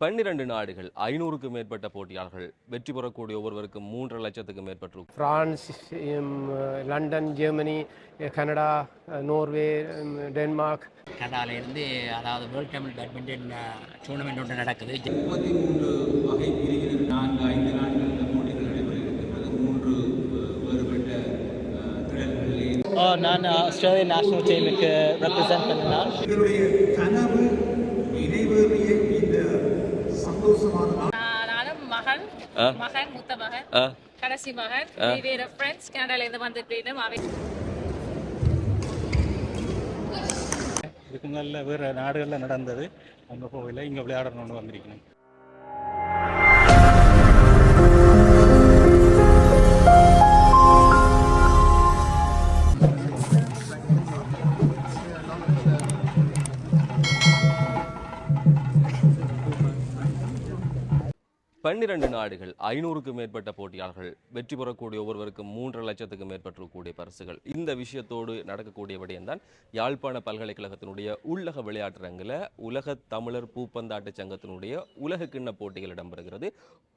பன்னிரண்டு நாடுகள் ஐநூறுக்கும் மேற்பட்ட போட்டியாளர்கள் வெற்றி பெறக்கூடிய ஒவ்வொருவருக்கும் மூன்று லட்சத்துக்கும் மேற்பட்டு France London Germany Canada Norway Denmark. கனடாவிலேருந்து அதாவது வேர்ல்ட் தமிழ் பேட்மிண்டன் டூர்னமெண்ட் ஒன்று நடக்குது. முப்பத்தி மூன்று வகை பிரிவினர் நான்கு ஐந்து நாட்கள் இந்த போட்டிகள் நடைபெற இருக்கின்றது மூன்று வேறுபட்ட திடல்களிலே நான் ஆஸ்திரேலியன் நேஷனல் டீமுக்கு ரெப்ரசென்ட் பண்ணினான் எங்களுடைய கனவு நிறைவேறிய இந்த சந்தோஷமான நாள் நான் நானும் மகன். மகன் மூத்த மகன். கடைசி மகன் வேற ஃப்ரெண்ட்ஸ் கனடால இருந்து வந்துட்டு அவை இதுக்கு முன்னால வேறு நாடுகளில் நடந்தது. அங்கே போகல இங்கே விளையாடணும்னு வந்திருக்கணும். பன்னிரண்டு நாடுகள் ஐநூறுக்கும் மேற்பட்ட போட்டியாளர்கள் வெற்றி பெறக்கூடிய ஒவ்வொருவருக்கும் மூன்று லட்சத்துக்கும் மேற்பட்டிருக்கக்கூடிய பரிசுகள். இந்த விஷயத்தோடு நடக்கக்கூடிய விடயம்தான் யாழ்ப்பாண பல்கலைக்கழகத்தினுடைய உள்ளக விளையாட்டரங்கில் உலக தமிழர் பூப்பந்தாட்ட சங்கத்தினுடைய உலக கிண்ண போட்டிகள் இடம்பெறுகிறது.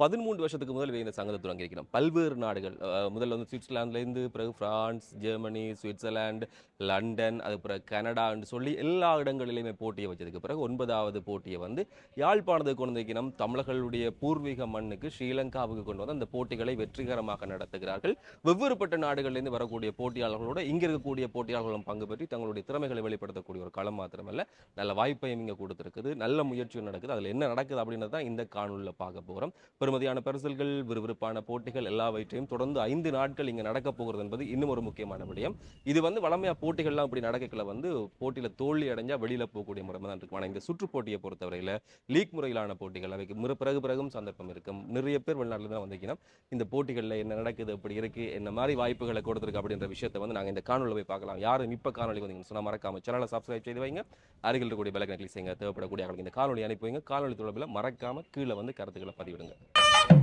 பதிமூன்று வருஷத்துக்கு முதல் இந்த சங்கத்தை தொடங்கியிருக்கிறோம் பல்வேறு நாடுகள் முதல்ல வந்து சுவிட்சர்லாந்துலேருந்து பிறகு பிரான்ஸ் ஜெர்மனி சுவிட்சர்லாந்து லண்டன் அது பிறகு கனடான்னு சொல்லி எல்லா இடங்களிலுமே போட்டியை வச்சதுக்கு பிறகு ஒன்பதாவது போட்டியை வந்து யாழ்ப்பாணத்துக்கு கொண்டு வந்திருக்கிறோம். தமிழர்களுடைய பூர்வீக மண்ணுக்கு ஸ்ரீலங்காவுக்கு கொண்டு வந்து அந்த போட்டிகளை வெற்றிகரமாக நடத்துகிறார்கள். வெவ்வேறுபட்ட நாடுகளிலிருந்து வரக்கூடிய போட்டியாளர்களோட இங்க இருக்கக்கூடிய போட்டியாளர்களும் பங்கு பெற்றி தங்களுடைய திறமைகளை வெளிப்படுத்தக்கூடிய ஒரு களம் மாத்திரமல்ல. நல்ல வாய்ப்பையும் இங்க கொடுத்துருக்குது. நல்ல முயற்சியும் நடக்குது. அதுல என்ன நடக்குது அப்படின்றது தான் இந்த காணொலியில் பார்க்க போகிறோம் பெருமதியான பரிசல்கள் விறுவிறுப்பான போட்டிகள் எல்லாவற்றையும் தொடர்ந்து ஐந்து நாட்கள் இங்கே நடக்க போகிறது என்பது இன்னும் ஒரு முக்கியமான விடயம். இது வந்து வளமையா போட்டிகள்லாம் இப்படி நடக்கல வந்து போட்டியில தோல்வி அடைஞ்சா வெளியில போகக்கூடிய முறை தான் இருக்கும் ஆனால் இந்த சுற்று போட்டியை பொறுத்தவரையில் லீக் முறையிலான போட்டிகள் அவைக்கு பிறகு பிறகும் சந்தர்ப்பம் இருக்கும். நிறைய பேர் வெளிநாட்டுல தான் வந்திருக்கணும். இந்த போட்டிகளில் என்ன நடக்குது எப்படி இருக்கு என்ன மாதிரி வாய்ப்புகளை கொடுத்துருக்கு அப்படின்ற விஷயத்தை வந்து நாங்கள் இந்த காணொலியில் போய் பார்க்கலாம். யாரும் இப்ப காணொலி வந்தீங்கன்னு சொன்னா மறக்காம சேனலை சப்ஸ்கிரைப் செய்து வைங்க. அருகில் இருக்கக்கூடிய பெலக்கனை கிளிக் செய்யுங்க. தேவைப்படக்கூடிய அவங்களுக்கு இந்த காணொலி அனுப்பி வைங்க. காணொலி தொடர்பில் மறக்காம கீழே வந்து கருத்துக்களை பதிவிடுங்க.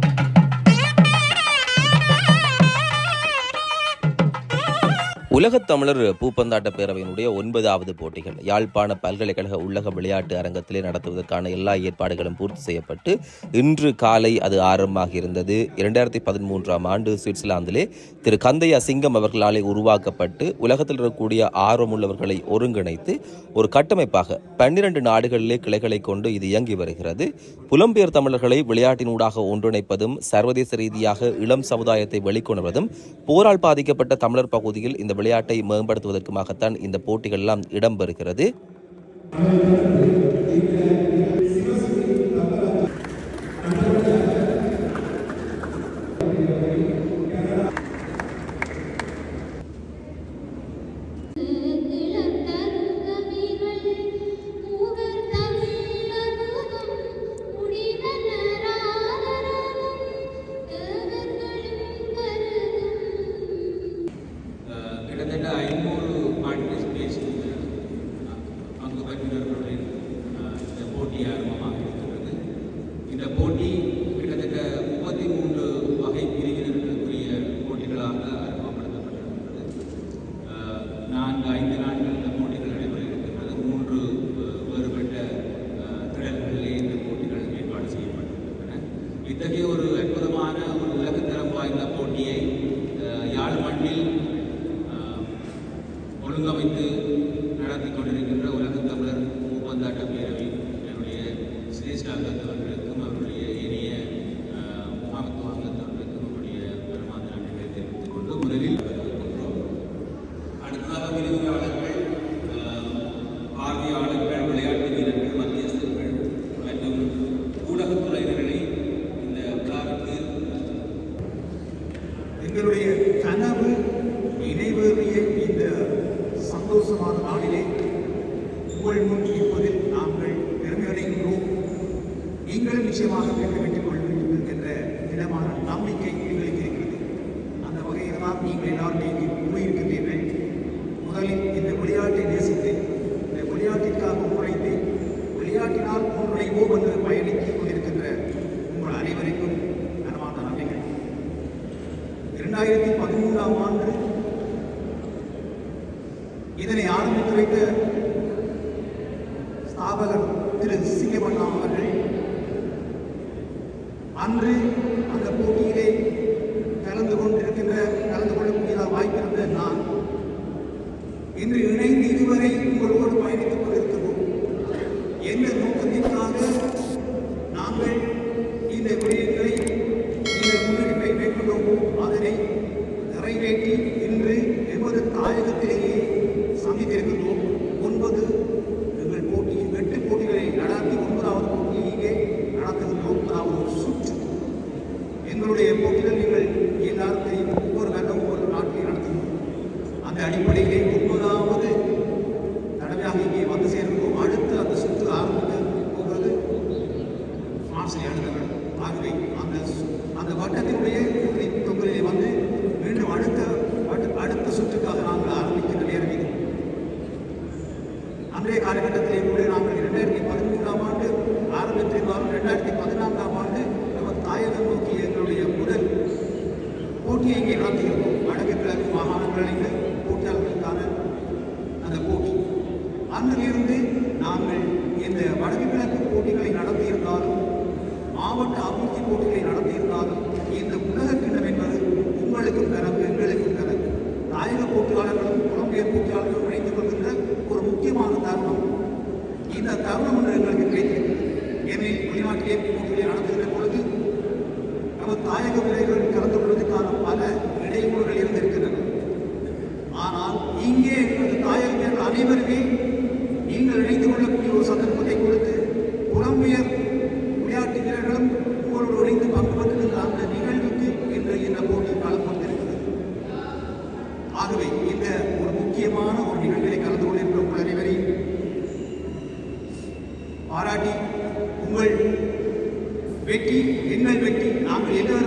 உலகத் தமிழர் பூப்பந்தாட்ட பேரவையினுடைய ஒன்பதாவது போட்டிகள். யாழ்ப்பாண பல்கலைக்கழக உள்ளக விளையாட்டு அரங்கத்திலே நடத்துவதற்கான எல்லா ஏற்பாடுகளும் பூர்த்தி செய்யப்பட்டு இன்று காலை அது ஆரம்பமாக இருந்தது. இரண்டாயிரத்தி பதிமூன்றாம் ஆண்டு சுவிட்சர்லாந்திலே திரு கந்தையா சிங்கம் அவர்களாலே உருவாக்கப்பட்டு உலகத்தில் இருக்கக்கூடிய ஆர்வமுள்ளவர்களை ஒருங்கிணைத்து ஒரு கட்டமைப்பாக பன்னிரண்டு நாடுகளிலே கிளைகளை கொண்டு இது இயங்கி வருகிறது. புலம்பெயர் தமிழர்களை விளையாட்டினூடாக ஒன்றிணைப்பதும் சர்வதேச ரீதியாக இளம் சமுதாயத்தை வெளிக்கொணர்வதும் போரால் பாதிக்கப்பட்ட தமிழர் பகுதியில் இந்த விளையாட்டை மேம்படுத்துவதற்குமாகத்தான் இந்த போட்டிகள் எல்லாம் இடம்பெறுகிறது. இத்தகைய ஒரு அற்புதமான ஒரு உலகத்தரம் வாய்ந்த போட்டியை யாழ் மண்ணில் ஒழுங்கமைத்து நடத்தி கொண்டிருக்கிறது உலகத் தமிழர் பூப்பந்தாட்ட பேரவை என்னுடைய சிரேஷ்ட அங்கத்தவர்களுக்கும் அவருடைய இனிய அஹ், முகாமத்துவ அங்கத்தவர்களுக்கும் அவருடைய பெருமாந்த நன்றிகளை தெரிவித்துக் கொண்டு முதலில் வரவேற்கின்றோம். அடுத்ததாக விரிவுரையாளர்கள் அஹ், பார்வையாளர்கள் விளையாட்டு வீரர்கள் மத்தியஸ்தர்கள் மற்றும் ஊடகத்துறையினர்களை இந்த விழாவிற்கு எங்களுடைய கனவு நிறைவேறிய இந்த சந்தோஷமான நாளிலே உங்கள் முன் இருப்பதில் நாங்கள் பெருமை அடைகின்றோம் நீங்களும் நிச்சயமாக வெற்றி பெற்றுக் கொள்ள வேண்டும் என்கின்ற திடமான நம்பிக்கை எங்களுக்கு இருக்கிறது அந்த வகையில் தான் நீங்கள் எல்லாரும் இங்கே கூறியிருக்கின்றீர்கள் முதலில் இந்த விளையாட்டை நேசித்து இந்த விளையாட்டிற்காக உழைத்து விளையாட்டினால் ஒன்றைவோம் என்று பயணித்துக் கொண்டிருக்கின்ற உங்கள் அனைவருக்கும் கனமான நன்றிகள். இரண்டாயிரத்தி பதிமூன்றாம் ஆண்டு இதனை ஆரம்பித்து வைத்த அன்று அந்த போட்டியிலே கலந்து கொண்டிருக்கின்ற கலந்து கொள்ளக்கூடிய வாய்ப்பிருந்த நான் இன்று இணைந்து இதுவரை உங்களோடு பயணித்துக் கொண்டிருக்கிறோம். எந்த நோக்கத்திற்காக பிஜேபி அவர்கள் கொள்கின்ற ஒரு முக்கியமான தருணம். இந்த தருணம் ஒன்று எங்களுக்கு கிடைக்கிறது. ஏனே வெளிநாட்டிலே போட்டிகளை நடத்துகிற பொழுது நமது தாயக விலைகள் வெற்றி எங்கள் வெற்றி? நாங்கள் எல்லோரும்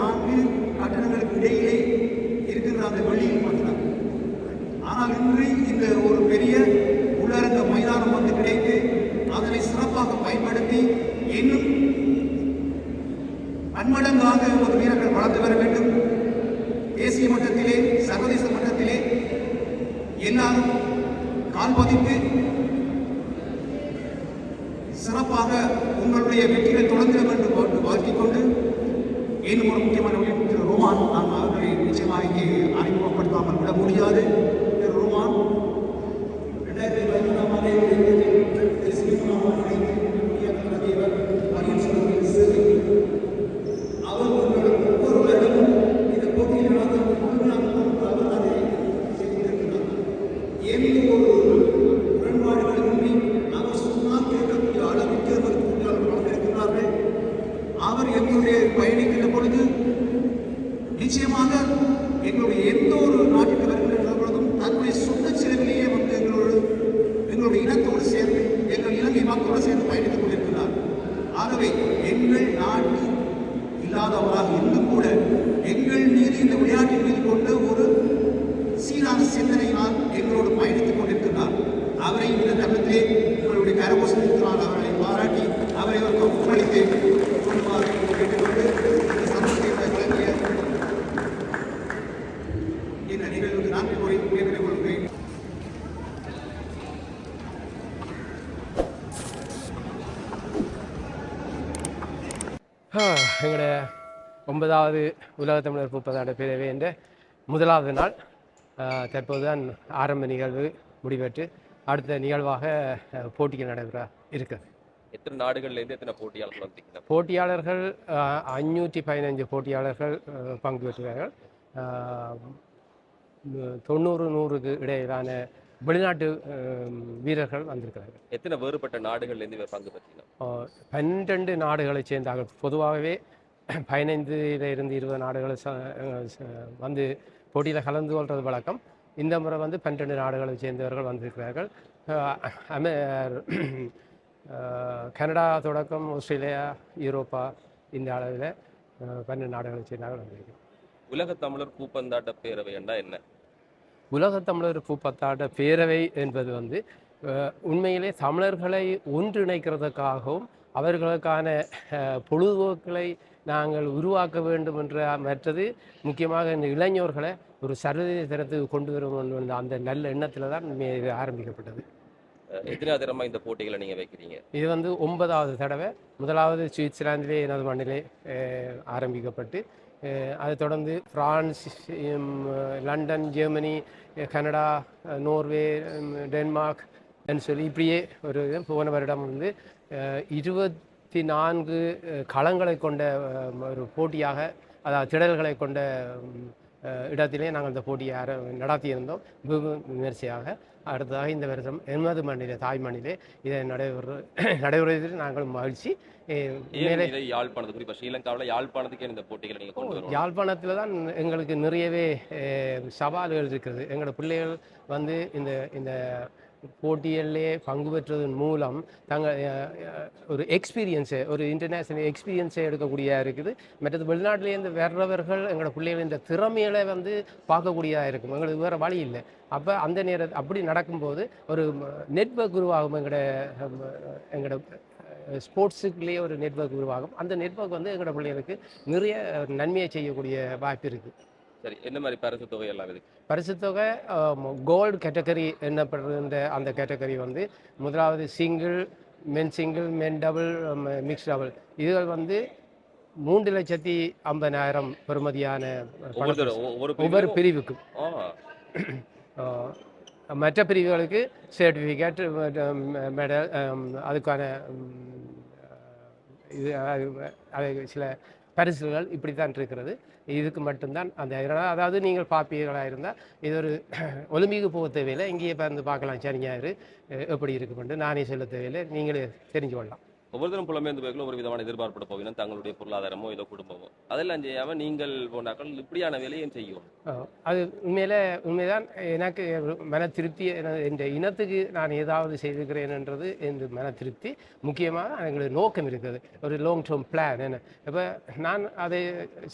நான்கு கட்டணங்களுக்கு இடையிலே இருக்கின்ற அந்த வழியில் மாற்றினார் ஆனால் இன்று இந்த ஒரு பெரிய உள்ளரங்க மைதானம் வந்து கிடைத்து அதனை சிறப்பாக பயன்படுத்தி இன்னும் அன்மடங்காக ஒரு வீரர்கள் வளர்ந்து வர வேண்டும். தேசிய மட்டத்திலே சர்வதேச மட்டத்திலே எல்லாரும் கால்பதித்து உலகத்தமிழர் பூப்பதாண்ட பேரவை என்ற முதலாவது நாள் தற்போது தான் ஆரம்ப நிகழ்வு முடிவெற்று அடுத்த நிகழ்வாக போட்டிகள் நடைபெற இருக்கிறது. எத்தனை நாடுகள்லேருந்து எத்தனை போட்டியாளர்கள் வந்தீங்க போட்டியாளர்கள் அஞ்சூற்றி பதினஞ்சு போட்டியாளர்கள் பங்கு பெற்றுள்ளார்கள் தொண்ணூறு நூறுக்கு இடையிலான வெளிநாட்டு வீரர்கள் வந்திருக்கிறார்கள். எத்தனை வேறுபட்ட நாடுகள்லேருந்து பங்கு பெற்றீங்க பன்னெண்டு நாடுகளை சேர்ந்தார்கள் பொதுவாகவே பதினைந்துல இருபது இருபது ச வந்து போட்டியில் கலந்து கொள்வது வழக்கம். இந்த முறை வந்து பன்னெண்டு நாடுகளை சேர்ந்தவர்கள் வந்திருக்கிறார்கள். அமெ கனடா தொடக்கம் ஆஸ்திரேலியா ஈரோப்பா இந்த அளவில் பன்னெண்டு நாடுகளை சேர்ந்தார்கள் வந்திருக்கிறார்கள். உலக தமிழர் பூப்பந்தாட்ட பேரவை என்றால் என்ன? உலக தமிழர் பூப்பந்தாட்ட பேரவை என்பது வந்து உண்மையிலே தமிழர்களை ஒன்றிணைக்கிறதுக்காகவும் அவர்களுக்கான பொழுதுபோக்குகளை நாங்கள் உருவாக்க வேண்டும் என்ற மற்றது முக்கியமாக இந்த இளைஞர்களை ஒரு சர்வதேச தரத்துக்கு கொண்டு வரும் அந்த நல்ல எண்ணத்தில் தான் ஆரம்பிக்கப்பட்டது. தரமா இந்த போட்டிகளை நீங்க வைக்கிறீங்க? இது வந்து ஒன்பதாவது தடவை. முதலாவது சுவிட்சர்லாந்திலே எனது மண்ணிலே ஆரம்பிக்கப்பட்டு அதைத் தொடர்ந்து France London Germany Canada Norway Denmark சொல்லி இப்படியே ஒரு போன வருடம் வந்து அஹ், இருபத்தி நான்கு களங்களை கொண்ட ஒரு போட்டியாக அதாவது திடல்களை கொண்ட இடத்திலே நாங்கள் இந்த போட்டியை ஆர நடத்தியிருந்தோம். வெகு விமர்சையாக. அடுத்ததாக இந்த வருஷம் எமது மண்ணிலே தாய் மண்ணிலே இதை நடைபெற நடைபெறுவதில் நாங்கள் மகிழ்ச்சி. யாழ்ப்பாணத்து குறிப்பா ஸ்ரீலங்காவில் யாழ்ப்பாணத்துக்கே இந்த போட்டிகளை யாழ்ப்பாணத்தில் தான் எங்களுக்கு நிறையவே சவால்கள் இருக்கிறது. எங்களோட பிள்ளைகள் வந்து இந்த இந்த போட்டியிலே பங்கு பெற்றதன் மூலம் தங்கள் ஒரு எக்ஸ்பீரியன்ஸை ஒரு இன்டர்நேஷ்னல் எக்ஸ்பீரியன்ஸை எடுக்கக்கூடியதாக இருக்குது. மற்றது வெளிநாட்டிலேருந்து வர்றவர்கள் எங்களோட பிள்ளைகள் இந்த திறமைகளை வந்து பார்க்கக்கூடியதாக இருக்கும். எங்களுக்கு வேறு வழி இல்லை. அப்போ அந்த நேர அப்படி நடக்கும்போது ஒரு நெட்வொர்க் உருவாகும் எங்களோட எங்களோட ஸ்போர்ட்ஸுக்குள்ளேயே ஒரு நெட்வொர்க் உருவாகும். அந்த நெட்வொர்க் வந்து எங்களோட பிள்ளைகளுக்கு நிறைய நன்மையை செய்யக்கூடிய வாய்ப்பு இருக்குது சரி என்ன மாதிரி பரிசு தொகை எல்லாம் இதுக்கு பரிசுத் தொகை கோல்டு கேட்டகரி என்னப்படுற அந்த கேட்டகரி வந்து முதலாவது single men single men double mix double இதுகள் வந்து மூன்று லட்சத்தி ஐம்பதாயிரம் பெறுமதியான ஒவ்வொரு பிரிவுக்கும். மற்ற பிரிவுகளுக்கு சர்டிஃபிகேட் மெடல் அதுக்கான இது அது சில பரிசுகள் இப்படி தான் இருக்கிறது. இதுக்கு மட்டும்தான் அந்த அதாவது நீங்கள் பார்ப்பீர்களாக இருந்தால் இது ஒரு ஒலிம்பிக்கு போக தேவையில்லை. இங்கேயே வந்து பார்க்கலாம். சனி ஞாயிறு எப்படி இருக்குமென்று நானே சொல்ல தேவையில்லை. நீங்களே தெரிஞ்சு கொள்ளலாம் ஒவ்வொருத்தரும் புலம்பெயர்ந்து போய்களும் ஒரு விதமான எதிர்பார்ப்பட போவினா தங்களுடைய பொருளாதாரமோ ஏதோ குடும்பமோ. அதெல்லாம் செய்யாம நீங்கள் போனாக்கள் இப்படியான வேலையும் செய்யும். அது உண்மையில உண்மைதான். எனக்கு மன திருப்தி என்ற இந்த இனத்துக்கு நான் ஏதாவது செய்திருக்கிறேன்ன்றது இந்த மன திருப்தி முக்கியமாக எங்களுடைய நோக்கம் இருக்குது ஒரு லாங் டேர்ம் பிளான் என்ன. இப்போ நான் அதை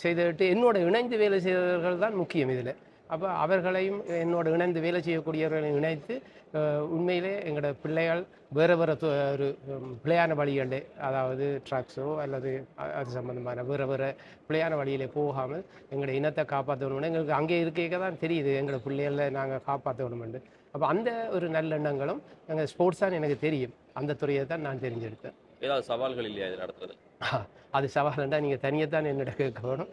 செய்துவிட்டு என்னோட இணைந்து வேலை செய்தவர்கள் தான் முக்கியம் இதில். அப்போ அவர்களையும் என்னோட இணைந்து வேலை செய்யக்கூடியவர்களையும் இணைத்து உண்மையிலே எங்களோட பிள்ளைகள் வேறு வேறு ஒரு பிழையான வழிகண்டு அதாவது ட்ரக்ஸோ அல்லது அது சம்பந்தமான வேறு வேறு பிழையான வழியிலே போகாமல் எங்களோட இனத்தை காப்பாற்றணும்னு எங்களுக்கு அங்கே இருக்க தான் தெரியுது. எங்களோட பிள்ளைகளை நாங்கள் காப்பாற்றணுமெண்டு அப்போ அந்த ஒரு நல்லெண்ணங்களும் எங்கள் ஸ்போர்ட்ஸ் தான் எனக்கு தெரியும். அந்த துறையை தான் நான் தெரிஞ்செடுத்தேன். ஏதாவது சவால்கள் இல்லையா இது நடத்துறது? அது சவால்ண்டா நீங்கள் தனியாக தான் என்னிட கேட்க வேணும்.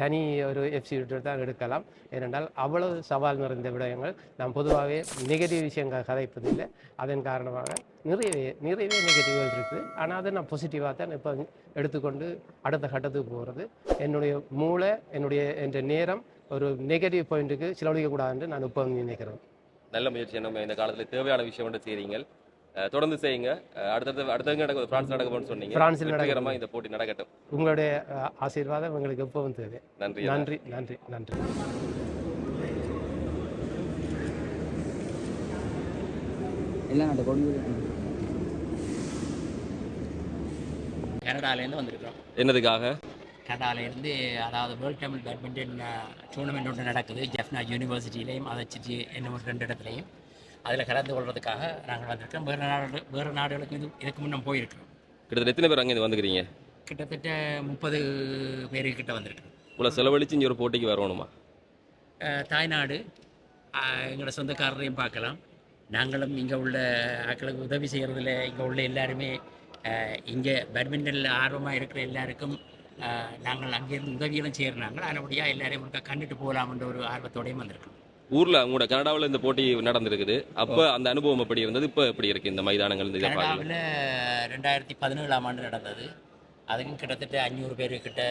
தனி ஒரு எஃப்சியூட்டை தான் எடுக்கலாம். ஏனென்றால் அவ்வளவு சவால் நிறைந்த விடயங்கள் நான் பொதுவாகவே நெகட்டிவ் விஷயங்கள் கதைப்பதில்லை. அதன் காரணமாக நிறையவே நிறையவே நெகட்டிவ்கள் இருக்குது ஆனால் அதை நான் பாசிட்டிவாக தான் இப்போ எடுத்துக்கொண்டு அடுத்த கட்டத்துக்கு போகிறது என்னுடைய மூளை என்னுடைய என்ற நேரம் ஒரு நெகட்டிவ் பாயிண்ட்டுக்கு செலவழிக்கக்கூடாதுன்னு நான் இப்போ நினைக்கிறேன். நல்ல முயற்சி நம்ம இந்த காலத்தில் தேவையான விஷயம் வந்து செய்றீங்க தொடர்ந்து செய்யுங்க. அடுத்தது நடக்கும் பிரான்ஸ் நடக்கும்னு சொன்னீங்க. பிரான்சில் நடக்க வெற்றிகரமா இந்த போட்டி நடக்கட்டும். உங்களுடைய ஆசீர்வாதம் எங்களுக்கு எப்பவும் தேவை நன்றி நன்றி நன்றி நன்றி. எல்லாம் அந்த கொண்டு கனடாலேருந்து வந்திருக்கிறோம். என்னதுக்காக? கனடாலேருந்து அதாவது வேர்ல்ட் தமிழ் பேட்மிண்டன் டூர்னமெண்ட் ஒன்று நடக்குது. ஜெஃப்னா யூனிவர்சிட்டியிலையும் அதச்சிட்டு என்ன ஒரு ரெண்டு இடத்துலையும். அதில் கலந்து கொள்வதற்காக நாங்கள் வந்திருக்கோம். வேறு நாடு வேறு நாடுகளுக்கு இது இதுக்கு முன்னே போயிருக்கிறோம். கிட்டத்தட்ட எத்தனை பேர் அங்கே இது வந்துக்கிறீங்க? கிட்டத்தட்ட முப்பது பேருக்கிட்ட வந்திருக்கோம் இவ்வளோ செலவழிச்சு இங்கே ஒரு போட்டிக்கு வரணுமா? தாய்நாடு எங்களோட சொந்தக்காரரையும் பார்க்கலாம். நாங்களும் இங்கே உள்ள ஆட்களுக்கு உதவி செய்கிறதுல இங்கே உள்ள எல்லாருமே இங்கே பேட்மிண்டனில் ஆர்வமாக இருக்கிற எல்லாருக்கும் நாங்கள் அங்கேருந்து உதவிகளும் செய்கிறாங்க அதனபடியாக எல்லாரையும் கண்டுட்டு போகலாம்ன்ற ஒரு ஆர்வத்தோடையும் வந்திருக்கோம் ஊர்ல உங்களோட கனடாவில் இந்த போட்டி நடந்திருக்குது. அப்ப அந்த அனுபவம் எப்படி இருந்தது? இப்ப எப்படி இருக்கு இந்த மைதானங்கள் இந்த கனடாவில் ரெண்டாயிரத்தி பதினேழாம் ஆண்டு நடந்தது. அதுக்கும் கிட்டத்தட்ட அஞ்சூறு பேர் கிட்ட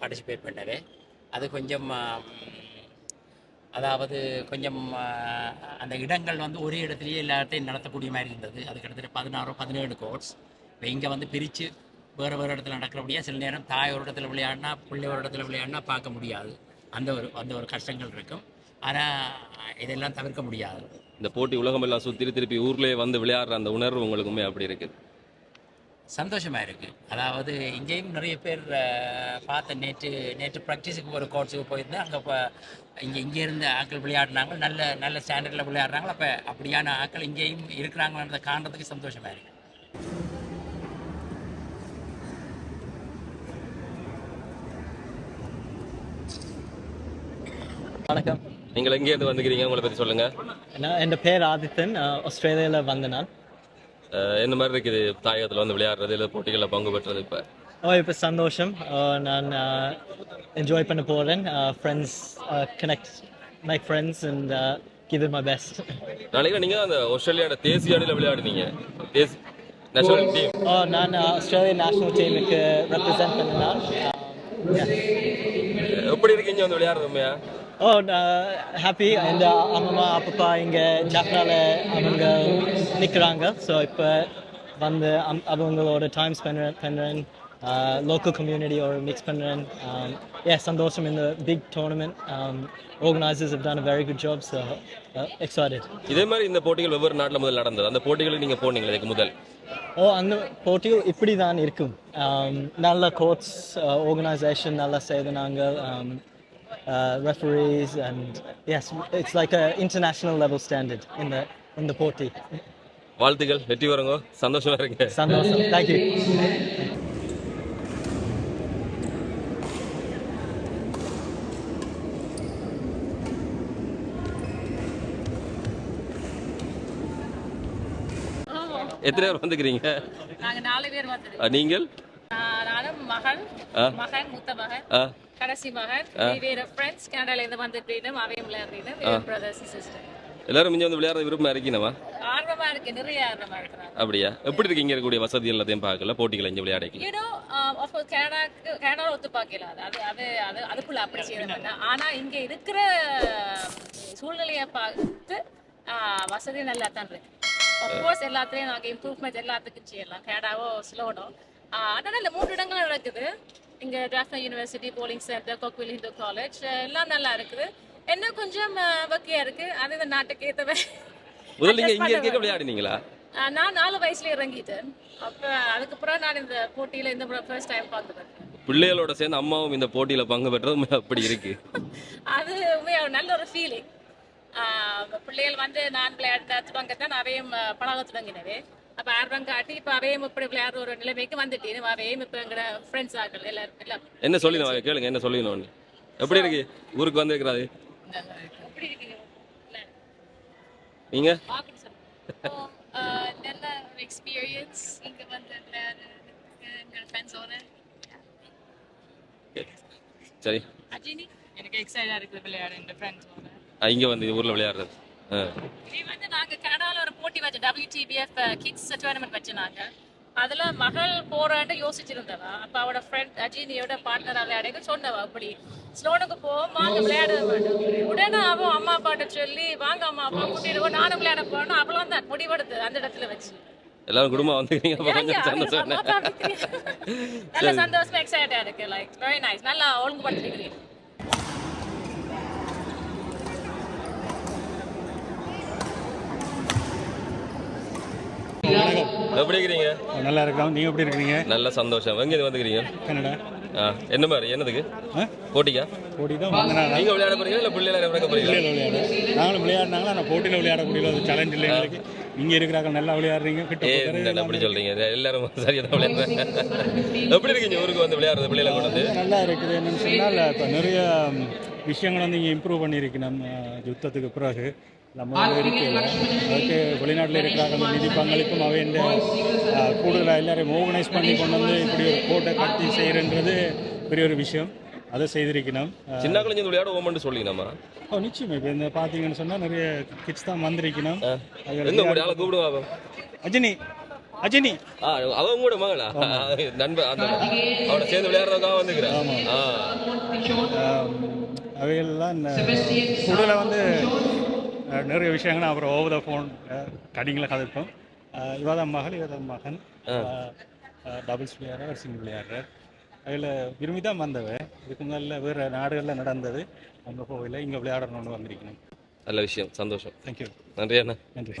பார்ட்டிசிபேட் பண்ணவே. அது கொஞ்சம் அதாவது கொஞ்சம் அந்த இடங்கள் வந்து ஒரே இடத்துலயே எல்லாத்தையும் நடத்தக்கூடிய மாதிரி இருந்தது. அது கிட்டத்தட்ட பதினாறோ பதினேழு கோர்ஸ் இப்போ இங்கே வந்து பிரித்து வேறு வேறு இடத்துல நடக்கிறபடியா சில நேரம் தாய் ஒரு இடத்துல விளையாடினா பிள்ளை ஒரு இடத்துல விளையாடினா பார்க்க முடியாது. அந்த ஒரு அந்த ஒரு கஷ்டங்கள் இருக்கும். ஆனால் இதெல்லாம் தவிர்க்க முடியாது. இந்த போட்டி உலகம் எல்லாம் சுத்தி திருப்பி ஊர்லயே வந்து விளையாடுற அந்த உணர்வு உங்களுக்குமே அப்படி இருக்கு. சந்தோஷமாக இருக்குது அதாவது இங்கேயும் நிறைய பேர் அஹ், பார்த்தேன் நேற்று நேற்று ப்ராக்டிஸுக்கு ஒரு கோர்ஸுக்கு போயிருந்தேன். அங்கே இப்போ இங்கே இங்கே இருந்த ஆட்கள் விளையாடினாங்க. நல்ல நல்ல ஸ்டாண்டர்டில் விளையாடுறாங்க. அப்போ அப்படியான ஆட்கள் இங்கேயும் இருக்கிறாங்கன்றதை காண்றதுக்கு சந்தோஷமாக இருக்குது வணக்கம். நீங்கள் எங்கேருந்து வந்துக்கிறீங்க உங்களை பற்றி சொல்லுங்க. நான் என் பேர் ஆதித்தன் ஆஸ்திரேலியாவில் வந்த நான் என்ன மாதிரி இருக்குது? தாயகத்தில் வந்து விளையாடுறது இல்லை போட்டிகளில் பங்கு பெற்றது இப்போ? ஓ இப்போ சந்தோஷம். நான் என்ஜாய் பண்ண போகிறேன் friends connect make friends and give my best நாளைக்கு நீங்கள் அந்த ஆஸ்திரேலியாவோட தேசிய அணியில் விளையாடுனீங்க. தேசி நேஷனல் டீம் ஓ நான் ஆஸ்திரேலியா நேஷனல் டீமுக்கு ரெப்ரசன்ட் பண்ணினான் எப்படி இருக்கீங்க வந்து விளையாடுறோமையா ஓ ஹாப்பி இந்த அம்மா அப்பப்பா இங்கே ஜாக்ராவில் அவங்க நிற்கிறாங்க ஸோ இப்போ வந்து அவங்களோட டைம் ஸ்பெண்ட் பண்ணுறேன் லோக்கல் கம்யூனிட்டியோட மிக்ஸ் பண்ணுறேன் ஏ சந்தோஷம் இந்த big tournament organizers very good job so uh, excited. இதே மாதிரி இந்த போட்டிகள் ஒவ்வொரு நாட்டில் முதல் நடந்தது. அந்த போட்டிகளுக்கு நீங்கள் போனீங்களா இதுக்கு முதல்? ஓ அந்த போட்டியும் இப்படி தான் இருக்கும். Um, நல்ல கோச் ஆர்கனைசேஷன் நல்லா செய்து நாங்கள் referees and yes it's like a international level standard இந்த இந்த போட்டி வாழ்த்துக்கள். வெற்றி வருங்க சந்தோஷமா இருங்க. சந்தோஷம். தேங்க்யூ எத்தனை பேர் வந்துக்கிறீங்க? நாங்க நாலு பேர் நீங்கள்? நானும் மகன் ஆ. மகன் மூத்த மகன். கடைசி மகன் ஃப்ரெண்ட்ஸ் கனடால இருந்து வந்துட்டு அவையும் விளையாடுறீங்க பிரதர்ஸ் சிஸ்டர் எல்லாரும் இங்கே வந்து விளையாட விருப்பமா இருக்கீங்கம்மா ஆர்வமா இருக்கு நிறைய ஆர்வமா இருக்கிறாங்க. அப்படியா? எப்படி இருக்கீங்க இருக்கக்கூடிய வசதி எல்லாத்தையும் பார்க்கல? போட்டிகளை இங்கே விளையாடிக்கீங்க. யூனோ ஆஃப்கோர்ஸ் கனடாக்கு கனடாவில் ஒத்து பார்க்கல. அது அது அது அது அதுக்குள்ள அப்படி செய்ய மாட்டேன் ஆனா இங்க இருக்கிற சூழ்நிலையை பார்த்து ஆஹ், வசதி நல்லா தான் இருக்கு. அஃப்கோர்ஸ் எல்லாத்துலேயும் நாங்கள் இம்ப்ரூவ்மெண்ட் எல்லாத்துக்கும் செய்யலாம். கனடாவோ ஸ்லோனோ ஆனால் இல்லை மூன்று இடங்கள் நடக்குது. இங்கே Drafton university polling centre கொக்வில் Hindu college எல்லாம் நல்லா இருக்குது. என்ன கொஞ்சம் வக்கியா இருக்கு? அது இந்த நாட்டுக்கு ஏற்ற முதல்ல இங்க இருக்க விளையாடினீங்களா நான் நாலு வயசுல இறங்கிட்டேன். அப்ப அதுக்கப்புறம் நான் இந்த போட்டியில இந்த ஃபர்ஸ்ட் டைம் பார்த்துட்டேன். பிள்ளைகளோட சேர்ந்து அம்மாவும் இந்த போட்டியில பங்கு பெற்றது அப்படி இருக்கு. அது நல்ல ஒரு ஃபீலிங் பிள்ளைகள் வந்து நான் விளையாட தொடங்க தான் ஆஹ், பழக தொடங்கினவே அப்ப ஆர்வம் காட்டி இப்ப அவையும் இப்படி விளையாடுற ஒரு நிலைமைக்கு வந்துட்டேன் அவையும் இப்ப எங்கட ஃப்ரெண்ட்ஸ் ஆக்கள் எல்லாரும் எல்லாம். என்ன சொல்லினோம் கேளுங்க என்ன சொல்லினோம் எப்படி இருக்கு? ஊருக்கு வந்திருக்கிறாரு? நீங்க? நல்ல ஒரு எக்ஸ்பீரியன்ஸ் இங்க வந்து எங்கள் ஃப்ரெண்ட்ஸோட சரி. எனக்கு எக்ஸைட்டாக இருக்குது விளையாட எங்கள் ஃப்ரெண்ட்ஸோட இங்க வந்து ஊர்ல விளையாடுறது. இது வந்து நாங்க கனடால ஒரு போட்டி வச்சோம் டபிள்யூடிபிஎஃப் கிட்ஸ் டோர்னமெண்ட் வச்சோம் அதுல மகள் போறான்னு யோசிச்சிருந்தவா. அப்ப அவட ஃப்ரெண்ட் அஜினியோட பார்ட்னர் விளையாடுங்க சொன்னவா அப்படி. ஸ்லோனுக்கு போவோம் வாங்க விளையாட உடனே அவன் அம்மா அப்பாட்ட சொல்லி வாங்க அம்மா அப்பா கூட்டிட்டு போ நானும் விளையாட போறேன் அவளும் தான் முடிவெடுத்து அந்த இடத்துல வச்சு. எல்லாரும் குடும்பம் வந்துக்கிறீங்க. நல்ல சந்தோஷமா எக்ஸைட்டா இருக்கு லைக் வெரி நைஸ் நல்லா ஒழுங்குபடுத்திருக்கிறீங்க எப்படி இருக்கிறீங்க நல்லா இருக்கிறோம் நீங்கள் எப்படி இருக்கிறீங்க நல்ல சந்தோஷம். எங்க வந்துக்கிறீங்க கனடா என்ன மாதிரி? என்னதுக்கு? போட்டிக்கா? போட்டி தான் நீங்க விளையாட போறீங்களா? இல்ல பிள்ளைகளை விளையாட விளையாட நாங்களும் விளையாடினாங்களா? ஆனால் போட்டியில் விளையாடக்கூடிய ஒரு சேலஞ்ச் இல்லை எங்களுக்கு. இங்கே இருக்கிறாங்க நல்லா விளையாடுறீங்க. கிட்ட அப்படி சொல்றீங்க? எல்லாரும் சரியா தான் விளையாடுறாங்க. எப்படி இருக்கீங்க? ஊருக்கு வந்து விளையாடுறது பிள்ளைகளை கொண்டு நல்லா இருக்குது. என்னன்னு சொன்னால் இப்போ நிறைய விஷயங்கள் வந்து இங்கே இம்ப்ரூவ் பண்ணியிருக்கணும் அஹ், யுத்தத்துக்கு பிறகு. நம்ம இருக்கையில் அதுக்கு வெளிநாட்டில் இருக்கிறாங்க அந்த நிதி பங்களிப்பும் அவை இந்த கூடுதலாக எல்லாரையும் ஆர்கனைஸ் பண்ணி கொண்டு வந்து இப்படி ஒரு கோட்டை கட்டி செய்கிறன்றது பெரிய ஒரு விஷயம் அதை செய்திருக்கணும் சின்ன குழந்தை விளையாட ஓமன்னு சொல்லி நம்ம ஓ நிச்சயம் இப்போ இந்த பார்த்தீங்கன்னு சொன்னால் நிறைய கிட்ஸ் தான் வந்திருக்கணும் எங்க கூட ஆளை கூப்பிடுவா அவன் அஜினி அஜினி ஆ அவன் கூட மகளா நண்பர் அந்த அவனை சேர்ந்து விளையாடுறதுக்காக வந்துக்கிறேன் ஆ ஆம், அவையெல்லாம் கூடுதலாக வந்து நிறைய விஷயங்கள் அப்புறம் ஓவர் த ஃபோன் கடிங்களை கதைப்போம். இவதான் மகள் இவதான் மகன். டபுள்ஸ் விளையாடுற ஒரு சிங்கிள் விளையாடுறார் அதில் விரும்பி தான் வந்தவ. இதுக்கு முன்னால வேறு நாடுகளில் நடந்தது. அங்கே போகல இங்கே விளையாடணும்னு வந்திருக்கணும். நல்ல விஷயம் சந்தோஷம். தேங்க்யூ நன்றி அண்ணா. நன்றி.